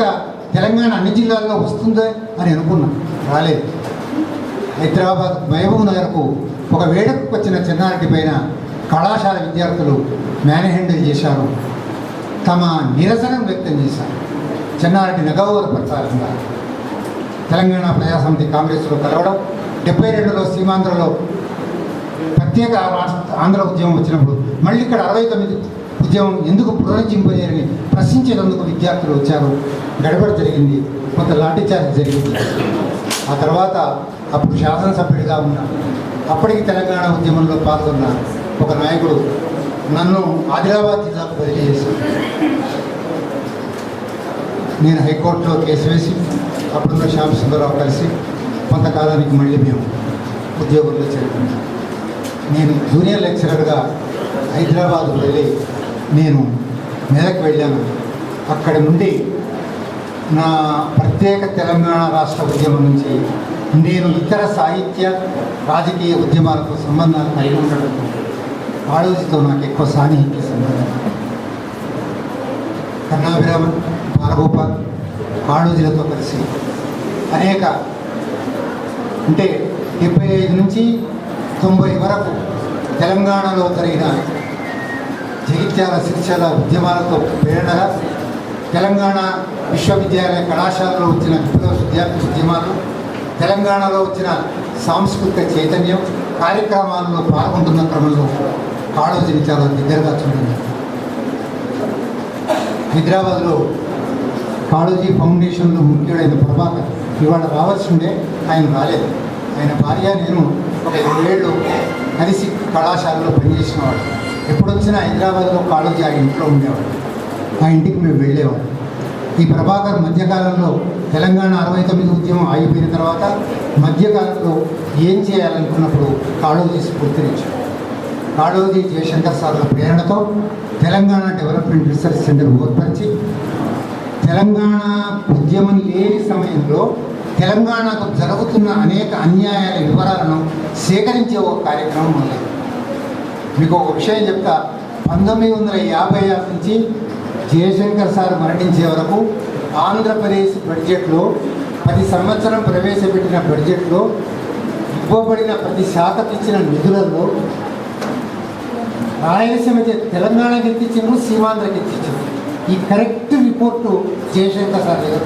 లేక తెలంగాణ అన్ని జిల్లాల్లో వస్తుందే అని అనుకున్నాను. రాలేదు. హైదరాబాద్ మహబూబ్ నగర్కు ఒక వేడుకకు వచ్చిన చిన్నారెడ్డి పైన కళాశాల విద్యార్థులు మేనహ్యాండిల్ చేశారు. తమ నిరసనం వ్యక్తం చేశారు. చెన్నారెడ్డి ప్రచారంగా తెలంగాణ ప్రజాసమితి కాంగ్రెస్లో కలవడం డెబ్బై రెండులో సీమాంధ్రలో ప్రత్యేక ఆంధ్ర ఉద్యమం వచ్చినప్పుడు మళ్ళీ ఇక్కడ అరవై తొమ్మిది ఉద్యమం ఎందుకు పునరుజ్జింపజేయని ప్రశ్నించేందుకు విద్యార్థులు వచ్చారు. గడపడ జరిగింది. కొంత లాఠీచార్జ్ జరిగింది. ఆ తర్వాత అప్పుడు శాసనసభ్యుడిగా ఉన్న. అప్పటికి తెలంగాణ ఉద్యమంలో పాల్గొన్న ఒక నాయకుడు నన్ను ఆదిలాబాద్ జిల్లాకు బదిలీ చేశారు నేను హైకోర్టులో కేసు వేసి అప్పుడున్న శ్యామ్ సుందరరావు కలిసి కొంతకాలానికి మళ్ళీ మేము ఉద్యోగంలో చేరుకున్నాం. నేను జూనియర్ లెక్చరర్గా హైదరాబాద్ వెళ్ళి నేను మెదక్ వెళ్ళాను. అక్కడ నుండి నా ప్రత్యేక తెలంగాణ రాష్ట్ర ఉద్యమం నుంచి నేను ఇతర సాహిత్య రాజకీయ ఉద్యమాలతో సంబంధాలు కలిగి ఉండడంతో ఆలోచితో నాకు ఎక్కువ సాన్నిహిత్య సంబంధం కన్నాభిరామన్ బాలగోపాల్ కాళోజీలతో కలిసి అనేక అంటే డెబ్బై ఐదు నుంచి తొంభై వరకు తెలంగాణలో జరిగిన జగిత్యాల శిక్షల ఉద్యమాలతో ప్రేరణగా తెలంగాణ విశ్వవిద్యాలయ కళాశాలలో వచ్చిన విప్లవ విద్యార్థి ఉద్యమాలు తెలంగాణలో వచ్చిన సాంస్కృతిక చైతన్యం కార్యక్రమాల్లో పాల్గొంటున్న క్రమంలో కాళోజీని చాలా దగ్గరగా చూడండి. హైదరాబాద్లో కాళోజీ ఫౌండేషన్లో ముఖ్యుడైన ప్రభాకర్ ఇవాళ రావాల్సిండే ఆయన రాలేదు. ఆయన భార్య నేను ఒక ఏళ్ళు కలిసి కళాశాలలో పనిచేసినవాడు ఎప్పుడొచ్చినా హైదరాబాద్లో కాళోజీ ఆ ఇంట్లో ఉండేవాడు. ఆ ఇంటికి మేము వెళ్ళేవాం ఈ ప్రభాకర్ మధ్యకాలంలో తెలంగాణ అరవై తొమ్మిది ఉద్యమం ఆగిపోయిన తర్వాత మధ్యకాలంలో ఏం చేయాలనుకున్నప్పుడు కాళోజీ స్ఫూర్తినిచ్చాడు కాళోజీ జయశంకర్ సార్ల ప్రేరణతో తెలంగాణ డెవలప్మెంట్ రీసెర్చ్ సెంటర్ ఓర్పరిచి తెలంగాణ ఉద్యమం లేని సమయంలో తెలంగాణకు జరుగుతున్న అనేక అన్యాయాల వివరాలను సేకరించే ఒక కార్యక్రమం ఉంది మీకు ఒక విషయం చెప్తా పంతొమ్మిది వందల యాభై ఆరు నుంచి జయశంకర్ సార్ మరణించే వరకు ఆంధ్రప్రదేశ్ బడ్జెట్లో ప్రతి సంవత్సరం ప్రవేశపెట్టిన బడ్జెట్లో ఇవ్వబడిన ప్రతి శాఖకు ఇచ్చిన నిధులలో రాయలసీమ తెలంగాణకి ఎత్తిచ్చాము సీమాంధ్రకి ఎత్తిచ్చాము ఈ కరెక్ట్ రిపోర్టు జయశంకర్ సార్ దగ్గర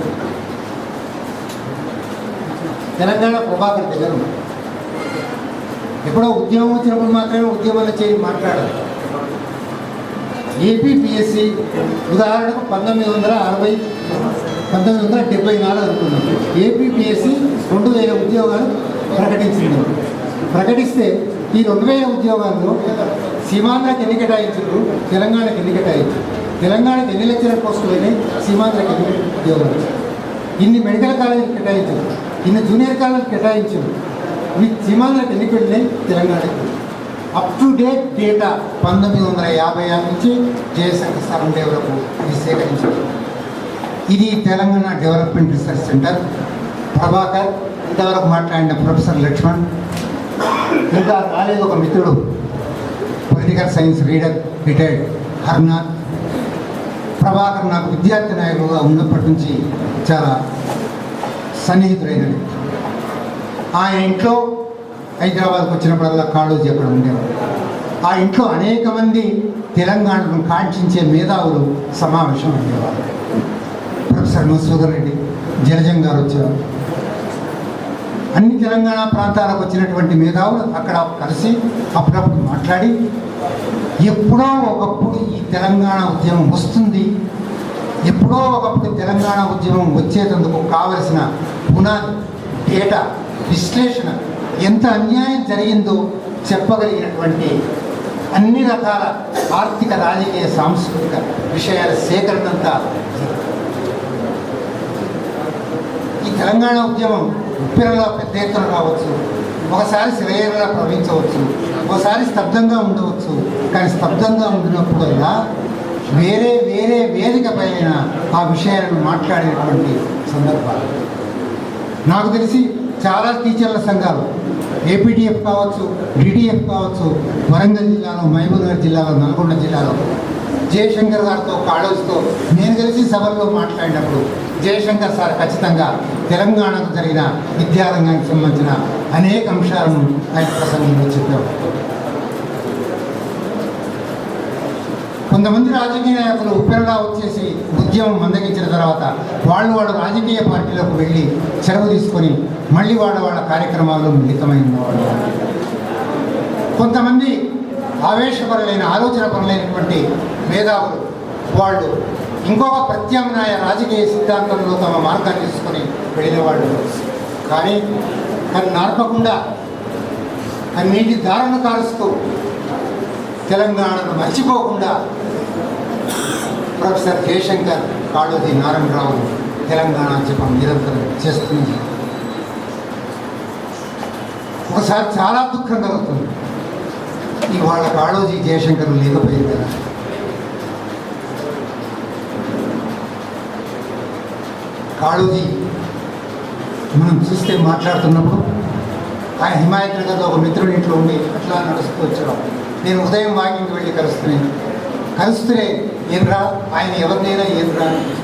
తెలంగాణ ప్రభాకర్ దగ్గర ఎప్పుడో ఉద్యమం వచ్చినప్పుడు మాత్రమే ఉద్యమాలు చేరి మాట్లాడాలి. ఏపీపీఎస్సి ఉదాహరణకు పంతొమ్మిది వందల అరవై పంతొమ్మిది వందల డెబ్బై నాలుగు అనుకున్నాం ఏపీపీఎస్సి రెండు వేల ఉద్యోగాలు ప్రకటించింది. ప్రకటిస్తే ఈ రెండు వేల ఉద్యోగాల్లో సీమాంధ్రకి ఎన్ని కేటాయించారు? తెలంగాణకి ఎన్ని కేటాయించారు? తెలంగాణకి ఎన్ని లెక్చరర్ పోస్టులు అయినాయి? సీమాంధ్రకి ఎన్ని ఉద్యోగాలు? ఇన్ని మెడికల్ కాలేజీలు కేటాయించారు. ఇన్ని జూనియర్ కాలేజీలు కేటాయించారు. మీ సీమాంధ్రకి ఎన్ని వెళ్ళినాయి తెలంగాణకి. అప్ టు డేట్ డేటా పంతొమ్మిది వందల యాభై ఆరు నుంచి జయశంకర్ సార్ ఉండే వరకు ఇది సేకరించారు ఇది Telangana development research centre. Prabhakar ఇంతవరకు మాట్లాడిన ప్రొఫెసర్ లక్ష్మణ్ ఇంకా రాలేదు ఒక మిత్రుడు political science reader retired Harnath. Prabhakar నాకు విద్యార్థి నాయకుడుగా ఉన్నప్పటి నుంచి చాలా సన్నిహితుడైన వ్యక్తి. ఆయన ఇంట్లో హైదరాబాద్కి వచ్చినప్పుడల్లా కాళోజీ అక్కడ ఉండేవాడు ఆ ఇంట్లో అనేక మంది తెలంగాణను కాంక్షించే మేధావులు సమావేశం ఉండేవారు. ప్రొఫెసర్ మధుసూదర్ రెడ్డి జలజం గారు వచ్చేవారు. అన్ని తెలంగాణ ప్రాంతాలకు వచ్చినటువంటి మేధావులు అక్కడ కలిసి అప్పుడప్పుడు మాట్లాడి ఎప్పుడో ఒకప్పుడు ఈ తెలంగాణ ఉద్యమం వస్తుంది ఎప్పుడో ఒకప్పుడు తెలంగాణ ఉద్యమం వచ్చేటందుకు కావలసిన పునాది డేటా విశ్లేషణ ఎంత అన్యాయం జరిగిందో చెప్పగలిగినటువంటి అన్ని రకాల ఆర్థిక రాజకీయ సాంస్కృతిక విషయాల సేకరణ అంతా ఈ తెలంగాణ ఉద్యమం ఉప్పిరలో పెద్ద ఎత్తున రావచ్చు. ఒకసారి శివయ్యలా ప్రవహించవచ్చు. ఒకసారి స్తబ్దంగా ఉండవచ్చు. కానీ స్తబ్దంగా ఉండినప్పుడల్లా వేరే వేరే వేదిక పైన ఆ విషయాలను మాట్లాడేటువంటి సందర్భాలు. నాకు తెలిసి చాలా టీచర్ల సంఘాలు ఏపీటీఎఫ్ కావచ్చు డిటిఎఫ్ కావచ్చు వరంగల్ జిల్లాలో మహబూబ్నగర్ జిల్లాలో నల్గొండ జిల్లాలో జయశంకర్ గారితో కాళోజ్తో నేను కలిసి సభల్లో మాట్లాడినప్పుడు జయశంకర్ సార్ ఖచ్చితంగా తెలంగాణకు జరిగిన విద్యారంగానికి సంబంధించిన అనేక అంశాలను ఆయన ప్రసంగంలో చెప్పారు. కొంతమంది రాజకీయ నాయకులు ఉప్పెరగా వచ్చేసి ఉద్యమం మందగించిన తర్వాత వాళ్ళు వాళ్ళ రాజకీయ పార్టీలకు వెళ్ళి సెలవు తీసుకొని మళ్ళీ వాళ్ళ వాళ్ళ కార్యక్రమాల్లో మిళితమై వాళ్ళు కొంతమంది ఆవేశపరులైన ఆలోచన పరులైనటువంటి మేధావులు వాళ్ళు ఇంకొక ప్రత్యామ్నాయ రాజకీయ సిద్ధాంతంలో తమ మార్గాన్ని తీసుకొని వెళ్ళేవాళ్ళు కానీ కానీ అది నార్పకుండా అన్నింటి దారుణ కారుస్తూ తెలంగాణను మర్చిపోకుండా ప్రొఫెసర్ జయశంకర్ కాళోజీ నారాయణరావు తెలంగాణ జపం నిరంతరం చేస్తుంది. ఒకసారి చాలా దుఃఖం కలుగుతుంది ఇవాళ కాళోజీ జయశంకర్ లేకపోయింది కదా. కాళోజీ మనం చూస్తే మాట్లాడుతున్నప్పుడు ఆయన హిమాయత్ నగర్లో ఒక మిత్రుడి ఇంట్లో ఉండి అట్లా నడుస్తూ వచ్చాడు. నేను ఉదయం వాకింగ్కి వెళ్ళి కలుస్తున్నాను. కలుస్తే ఏంరా ఆయన ఎవరినైనా ఏంరా అని.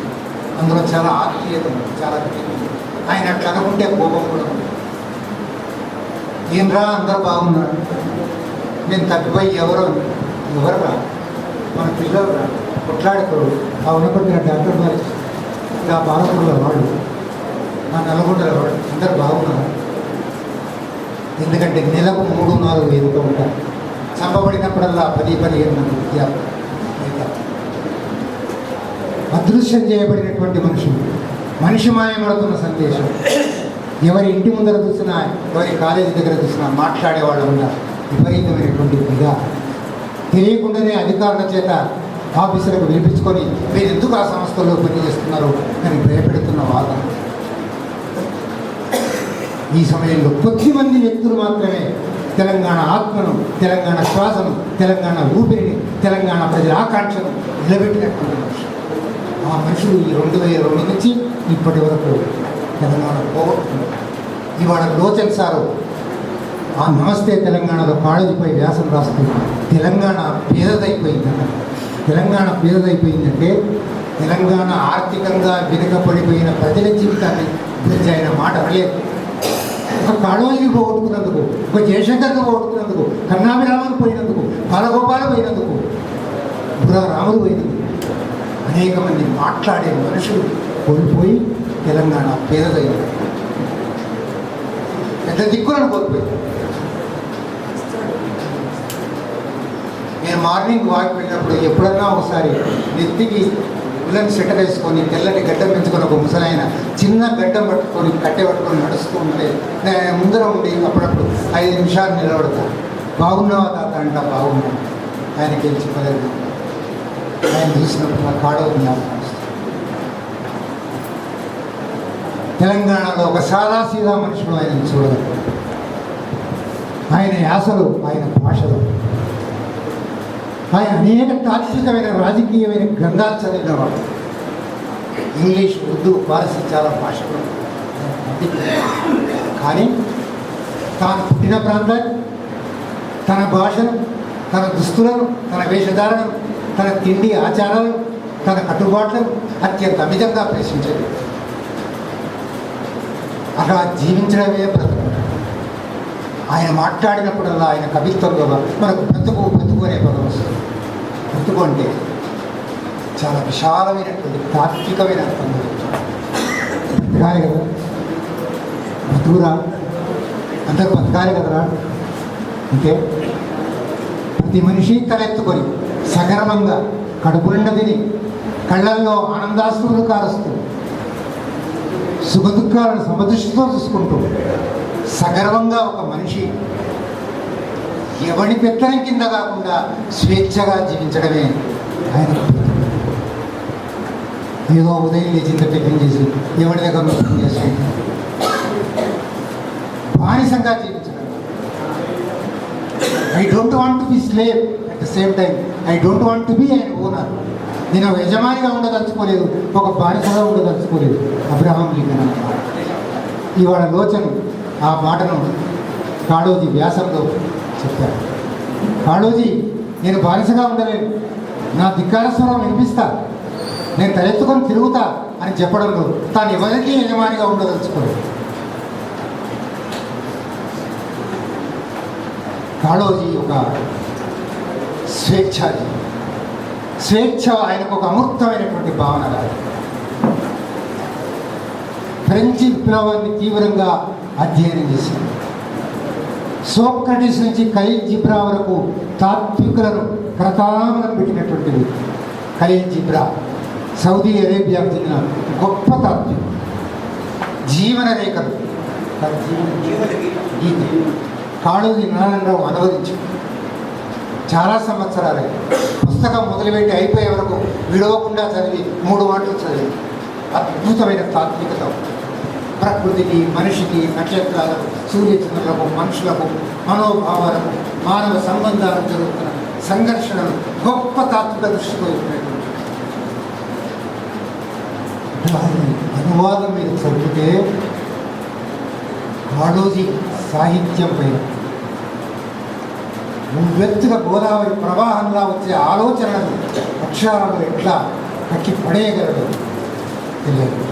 అందులో చాలా ఆత్మీయత చాలా ఆయన అట్లా అనుకుంటే కోపం కూడా ఏంరా అందరూ బాగున్నారు. నేను తగ్గిపోయి ఎవరు ఎవరు రా మన పిల్లలు రా కొట్లాడుకోరు. ఆ ఉన్నపట్టిన డాక్టర్ గారు ఇలా బాలపూర్ల వాడు నా నల్గొండల వాడు అందరు బాగున్నారు. ఎందుకంటే నెలకు మూడు నాలుగు వేలుగా ఉంటారు. చంపబడినప్పుడల్లా పది పదిహేను మంది విద్యార్థులు. అదృశ్యం చేయబడినటువంటి మనుషులు మనిషి మాయమడుతున్న సందేశం. ఎవరి ఇంటి ముందర చూసినా ఎవరి కాలేజీ దగ్గర చూసినా మాట్లాడేవాళ్ళు ఉన్నారు విపరీతమైనటువంటి విగా తెలియకుండానే అధికారుల చేత ఆఫీసులకు వినిపించుకొని మీరు ఎందుకు ఆ సంస్థల్లో పనిచేస్తున్నారు? అని భయపెడుతున్న వాదన ఈ సమయంలో కొద్ది మంది వ్యక్తులు మాత్రమే తెలంగాణ ఆత్మను తెలంగాణ శ్వాసను తెలంగాణ ఊపిరిని తెలంగాణ ప్రజల ఆకాంక్షను నిలబెట్టినటువంటి మనుషులు ఆ మనుషులు ఈ రెండు వేల రెండు నుంచి ఇప్పటి వరకు తెలంగాణ పోగొట్టుకున్నారు ఇవాళ లోచన్ సారు ఆ నమస్తే తెలంగాణలో కాళేజీపై వ్యాసం రాస్తూ తెలంగాణ పేదదైపోయిందంట. తెలంగాణ పేదదైపోయిందంటే తెలంగాణ ఆర్థికంగా వెనుకపడిపోయిన ప్రజల జీవితాన్ని గురించి ఆయన మాట లేదు అసలు కాళోజీని పోగొట్టుకున్నందుకు ఒక జయశంకర్కి పోగొట్టుకున్నందుకు కన్నాభిరామను పోయినందుకు బాలగోపాలు పోయినందుకు బుర్ర రాములు పోయినందుకు అనేక మంది మాట్లాడే మనుషులు కోల్పోయి తెలంగాణ పేదదైంది. పెద్ద దిక్కులను కోల్పోయింది నేను మార్నింగ్ వాక్ వెళ్ళినప్పుడు ఎప్పుడన్నా ఒకసారి నెత్తికి ఉల్లని సెట్ వేసుకొని తెల్లటి గడ్డం పెంచుకొని ఒక ముసలాయన చిన్న గడ్డం పట్టుకొని కట్టె పట్టుకొని నడుస్తూ ఉంటే నేను ముందర ఉండి అప్పుడప్పుడు ఐదు నిమిషాలు నిలబడతా. బాగున్నావా తాత? అంట. బాగున్నా. ఆయనకి ఏం చెప్పలేదు. ఆయన చూసినప్పుడు నా కాడవ జ్ఞాపకం తెలంగాణలో ఒక సాదా సీదా మనుషులు ఆయన చూడగలరు ఆయన యాసలు ఆయన భాషలు. ఆయన అనేక తాత్వికమైన రాజకీయమైన గ్రంథాలు చదివినవాడు. ఇంగ్లీష్ ఉర్దూ పారసీ చాలా భాషలు కానీ తాను పుట్టిన ప్రాంతాన్ని తన భాషను తన దుస్తులను తన వేషధారణను తన తిండి ఆచారాలను తన కట్టుబాట్లను అత్యంత అమితంగా ప్రశ్నించేది అలా జీవించడమే బ్రతుకు. ఆయన మాట్లాడినప్పుడల్లా ఆయన కవిత్వంలో మనకు బ్రతుకు బ్రతుకు పదం. అంటే చాలా విశాలమైనటువంటి తాత్వికమైన అర్థం. బతకాలి కదా బతుకురా అంతకు బతకాలి కదరా? అంటే ప్రతి మనిషి తలెత్తుకొని సగర్వంగా కడుపునిండా తిని కళ్ళల్లో ఆనందాశ్రులు కారుస్తూ సుఖదుఖాలను సమదృష్టితో చూసుకుంటూ సగర్వంగా ఒక మనిషి ఎవడి పెత్తనం కింద కాకుండా స్వేచ్ఛగా జీవించడమే ఆయన ఏదో ఉదయం లేచింత టిఫిన్ చేసి ఎవరి దగ్గర టిఫిన్ చేసి బానిసంగా జీవించడం. I don't want to be slave at the same time I don't want to be ఆయన ఓనర్ నేను ఒక యజమానిగా ఉండదలుచుకోలేదు ఒక బానిసగా ఉండదలుచుకోలేదు. అబ్రహాం లింకన్ ఇవాళ లోచను ఆ మాటను కాడోది వ్యాసంలో చెప్పారు. కాళోజీ నేను బానిసగా ఉండలేను. నా ధిక్కార స్వరం వినిపిస్తా. నేను తలెత్తుకొని తిరుగుతా అని చెప్పడంలో తాను ఎవరికి యజమానిగా ఉండదలుచుకోలేదు. కాళోజీ ఒక స్వేచ్ఛాజీ. స్వేచ్ఛ ఆయనకు ఒక అమృతమైనటువంటి భావన కాదు ఫ్రెంచి విప్లవాన్ని తీవ్రంగా అధ్యయనం చేసింది సోక్రటీస్ నుంచి ఖలీల్ జిబ్రా వరకు తాత్వికులను ప్రతామనం పెట్టినటువంటిది వ్యక్తి జిబ్రా. సౌదీ అరేబియాకు చెందిన గొప్ప తాత్వికుడు. జీవన రేఖలు తన గీత. కాళోజీ నారాయణరావు అనువదించు చాలా సంవత్సరాలే. పుస్తకం మొదలుపెట్టి అయిపోయే వరకు విడవకుండా చదివి మూడు మాటలు చదివి అద్భుతమైన తాత్వికత. ప్రకృతికి మనిషికి నక్షత్రాలకు సూర్యచంద్రులకు మనుషులకు మనోభావాలకు మానవ సంబంధాలకు జరుగుతున్న సంఘర్షణలు గొప్ప తాత్విక దృష్టితో అనువాదం మీద చదివితే కాళోజీ సాహిత్యం పైన. నువ్వెత్తుగా గోదావరి ప్రవాహంలా వచ్చే ఆలోచనలను అక్షరాలు ఎట్లా కట్టి పడేయగలడు తెలియదు.